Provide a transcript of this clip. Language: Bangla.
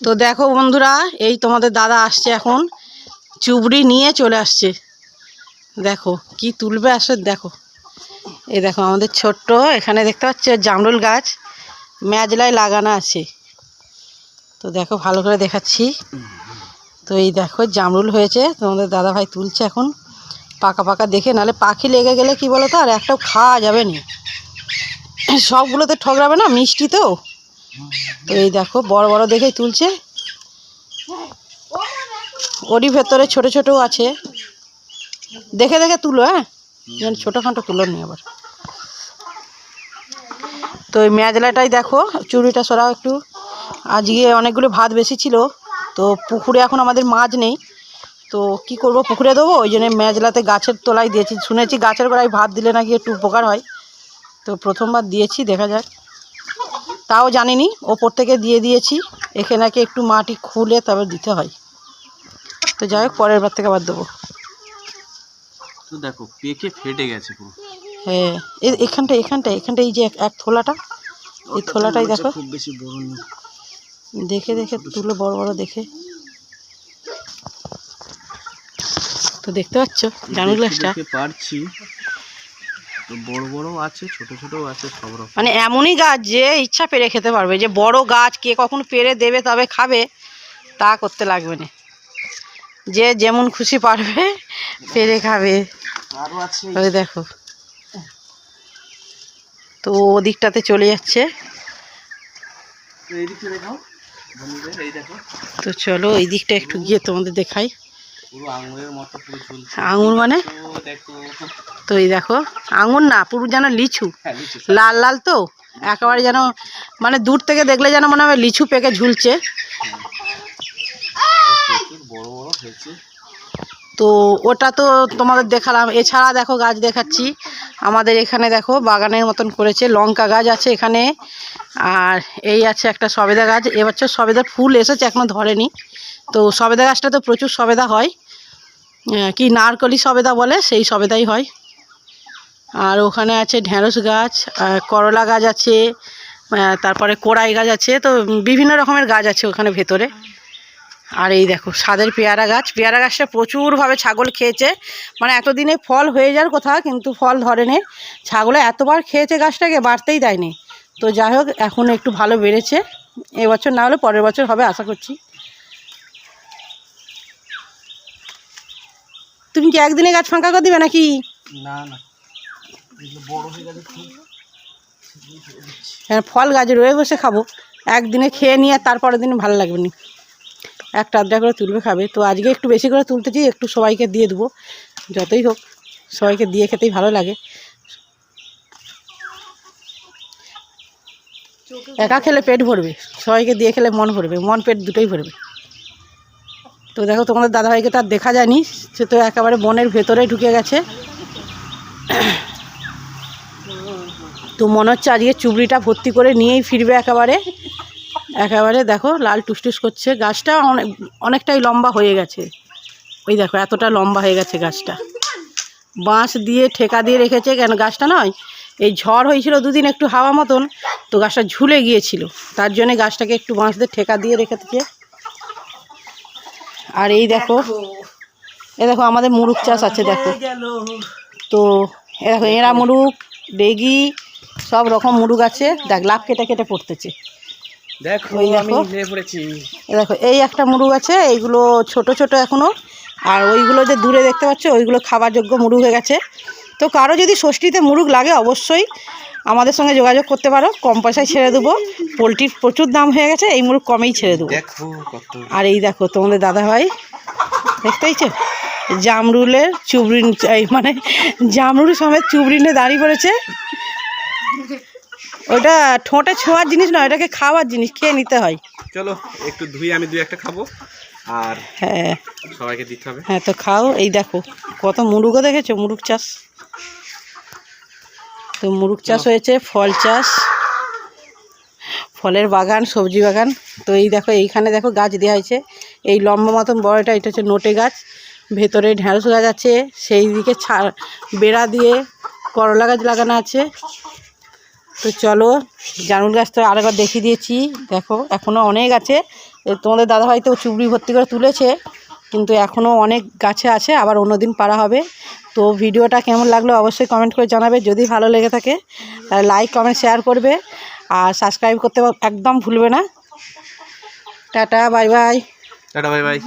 তো দেখো বন্ধুরা, এই তোমাদের দাদা আসছে এখন। চুবড়ি নিয়ে চলে আসছে। দেখো, কি তুলবে আসে দেখো। এই দেখো, আমাদের ছোট্ট, এখানে দেখতে পাচ্ছ, জামরুল গাছ। ম্যাজলায় লাগানো আছে। তো দেখো, ভালো করে দেখাচ্ছি। তো এই দেখো, জামরুল হয়েছে। তোমাদের দাদা ভাই তুলছে এখন। পাকা পাকা দেখে, নাহলে পাখি লেগে গেলে কি বলো তো আর একটাও খাওয়া যাবে না। সবগুলোতে ঠকরাবে না, মিষ্টি তো? এই দেখো, বড় বড় দেখেই তুলছে। ওরই ভেতরে ছোট ছোট আছে। দেখে দেখে তুলো হ্যাঁ? যেন ছোটোখাটো তুলো নি আবার। তো ওই মেজলাটাই দেখো, চুড়িটা সরাও একটু। আজকে অনেকগুলো ভাত বেশি ছিল, তো পুকুরে এখন আমাদের মাছ নেই। তো কি করব, পুকুরে দেবো? ওই জন্য মেজলাতে গাছের তলায় দিয়েছি। শুনেছি গাছের গোড়ায় ভাত দিলে নাকি একটু উপকার হয়। তো প্রথমবার দিয়েছি, দেখা যাক। তাও জানিনি। ওপর থেকে দিয়ে দিয়েছি। এখানে নাকি একটু মাটি খুলে তবে দিতে হয়। তো যাই হোক পরের বার থেকে আবার দেবো। তো দেখো পেকে ফেটে গেছে পুরো। হ্যাঁ এখানটা এখানটা এখানটা এই যে এক- থোলাটা এই থোলাটাই দেখো। খুব বেশি বড় না। দেখে দেখে তুলো বড় বড় দেখে। তো দেখতে পাচ্ছ গাছটা দেখে পারছি। বড় বড় আছে ছোট ছোট আছে সব রকম। মানে এমনই গাছ যে ইচ্ছা পেরে খেতে পারবে যে বড় গাছ কে কখন পেরে দেবে তবে খাবে তা করতে লাগবে না। যে যেমন খুশি পারবে পেরে খাবে। ওই দেখো। তো ওদিকটাতে চলে যাচ্ছে। তো চলো এই দিকটা একটু গিয়ে তোমাদের দেখাই। পুরো আঙুরের মতো পুরো ঝুলছে। আঙুর মানে? তো দেখো। তো এই দেখো আঙুর না পুরো যেন লিচু। হ্যাঁ লাল লাল তো? একেবারে যেন মানে দূর থেকে দেখলে যেন মনে হবে লিচু পেকে ঝুলছে। বড় বড় হয়েছে। তো ওটা তো তোমাদের দেখালাম। এছাড়া দেখো গাছ দেখাচ্ছি। আমাদের এখানে দেখো বাগানের মতন করেছে। লঙ্কা গাছ আছে এখানে। আর এই আছে একটা সবেদা গাছ। এবছর সবেদা ফুল এসেছে এখনও ধরেনি। তো সবেদা গাছটা তো প্রচুর সবেদা হয়। কি নারকলি সবেদা বলে? সেই সবেদাই হয়। আর ওখানে আছে ঢেঁড়স গাছ করলা গাছ আছে তারপরে কোড়াই গাছ আছে, তো বিভিন্ন রকমের গাছ আছে ওখানে ভেতরে। আর এই দেখো সাদের পেয়ারা গাছ। পেয়ারা গাছটা প্রচুরভাবে ছাগল খেয়েছে। মানে এতদিনে ফল হয়ে যাওয়ার কথা, কিন্তু ফল ধরেনি। ছাগলে এতবার খেয়েছে গাছটাকে, বাড়তেই দেয়নি। তো যাই হোক, এখন একটু ভালো বেড়েছে। এবছর না হলে পরের বছর হবে, আশা করছি। তুমি কি একদিনে গাছ ফাঁকা করে দিবে নাকি? না না। বড় হয়ে হ্যাঁ ফল গাছ রয়ে বসে খাব। একদিনে খেয়ে নিয়ে আর তারপরের দিন ভালো লাগবে না। একটা আধটা করে তুলবে খাবে। তো আজকে একটু বেশি করে তুলতে চাই একটু সবাইকে দিয়ে দেবো। যতই হোক সবাইকে দিয়ে খেতেই ভালো লাগে। একা খেলে পেট ভরবে। সবাইকে দিয়ে খেলে মন ভরবে। মন পেট দুটোই ভরবে। তো দেখো, তোমাদের দাদাভাইকে তার দেখা যায়নি, সে তো একেবারে বনের ভেতরে ঢুকে গেছে। তো মনে হচ্ছে আজকে চুবড়িটা ভর্তি করে নিয়েই ফিরবে একেবারে। একেবারে দেখো, লাল টুসটুস করছে। গাছটা অনেক, অনেকটাই লম্বা হয়ে গেছে। ওই দেখো, এতটা লম্বা হয়ে গেছে গাছটা। বাঁশ দিয়ে, ঠেকা দিয়ে রেখেছে। কেন, গাছটা নয়, এই ঝড় হয়েছিল দুদিন একটু হাওয়া মতন, তো গাছটা ঝুলে গিয়েছিল। তার জন্যে গাছটাকে একটু বাঁশ দিয়ে ঠেকা দিয়ে রেখেছে। আর এই দেখো এ দেখো আমাদের মুরুগ চাষ আছে দেখো। তো এ দেখো এঁড়া মুরুগ বেগি সব রকম মুরুগ আছে। দেখ লাভ কেটে কেটে পড়তেছে। দেখো দেখো। এই একটা মুরুগ আছে এইগুলো ছোট ছোট এখনও আর ওইগুলো যে দূরে দেখতে পাচ্ছ ওইগুলো খাবার যোগ্য মুরুগ হয়ে গেছে। তো কারও যদি ষষ্ঠীতে মুরুগ লাগে অবশ্যই আমাদের সঙ্গে যোগাযোগ করতে পারো। কম পয়সায় ছেড়ে দেবো। পোলট্রির প্রচুর দাম হয়ে গেছে এই মুরগ কমেই ছেড়ে দেবো। আর এই দেখো তোমাদের দাদা ভাই দেখতে পাইছো জামরুলের চুবড়ি এই মানে জামরুল সমেত চুবড়ি নিয়ে দাঁড়িয়ে পড়েছে। ওটা ঠোঁটে ছোঁয়ার জিনিস নয় ওটাকে খাওয়ার জিনিস খেয়ে নিতে হয়। চলো একটু ধুই আমি দুই একটা খাব। আর হ্যাঁ। সবাইকে দিতে হবে। হ্যাঁ তো খাও। এই দেখো কত মুরুগও দেখেছ? মুরুগ চাষ। তো মুরুগ চাষ হয়েছে, ফল চাষ, ফলের বাগান, সবজি বাগান। তো এই দেখো, এইখানে দেখো গাছ দেওয়া হয়েছে। এই লম্বা মতন বড়টা এটা হচ্ছে নোটে গাছ। ভেতরে ঢ্যাঁড়স গাছ আছে, সেই দিকে বেড়া দিয়ে করলা গাছ লাগানো আছে। তো চলো জানুল গাছ তো আরেকবার দেখিয়ে দিয়েছি। দেখো এখনও অনেক আছে। তোমাদের দাদাভাই তো চুবড়ি ভর্তি করে তুলেছে। কিন্তু এখনও অনেক গাছে আছে, আবার অন্যদিন পারা হবে। তো ভিডিওটা কেমন লাগল অবশ্যই কমেন্ট করে জানাবে। যদি ভালো লেগে থাকে, তাহলে লাইক কমেন্ট শেয়ার করবে। আর সাবস্ক্রাইব করতে একদম ভুলবে না। Tata bye bye tata bye bye